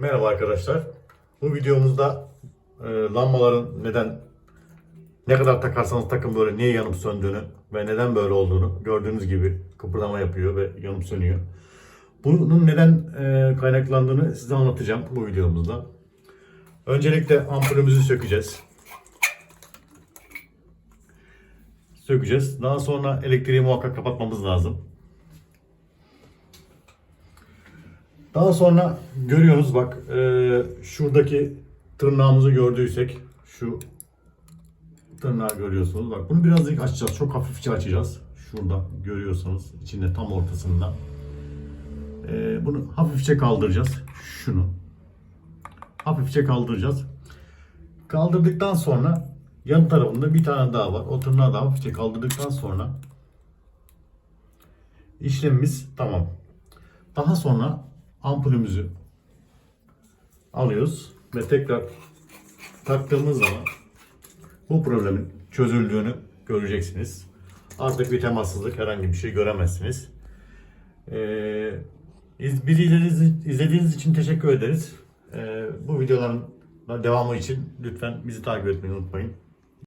Merhaba arkadaşlar. Bu videomuzda e, lambaların neden ne kadar takarsanız takın böyle niye yanıp söndüğünü ve neden böyle olduğunu gördüğünüz gibi kıpırdama yapıyor ve yanıp sönüyor. Bunun neden e, kaynaklandığını size anlatacağım bu videomuzda. Öncelikle ampulümüzü sökeceğiz. Sökeceğiz. Daha sonra elektriği muhakkak kapatmamız lazım. Daha sonra görüyorsunuz bak e, şuradaki tırnağımızı gördüysek şu tırnağı görüyorsunuz. Bak bunu birazcık açacağız. Çok hafifçe açacağız. Şurada görüyorsanız içinde tam ortasında. E, bunu hafifçe kaldıracağız. Şunu. Hafifçe kaldıracağız. Kaldırdıktan sonra yan tarafında bir tane daha var. O tırnağı da hafifçe kaldırdıktan sonra işlemimiz tamam. Daha sonra ampulümüzü alıyoruz ve tekrar taktığımız zaman bu problemin çözüldüğünü göreceksiniz. Artık bir temassızlık herhangi bir şey göremezsiniz. Ee, iz- bizi izlediğiniz için teşekkür ederiz. Ee, bu videoların devamı için lütfen bizi takip etmeyi unutmayın.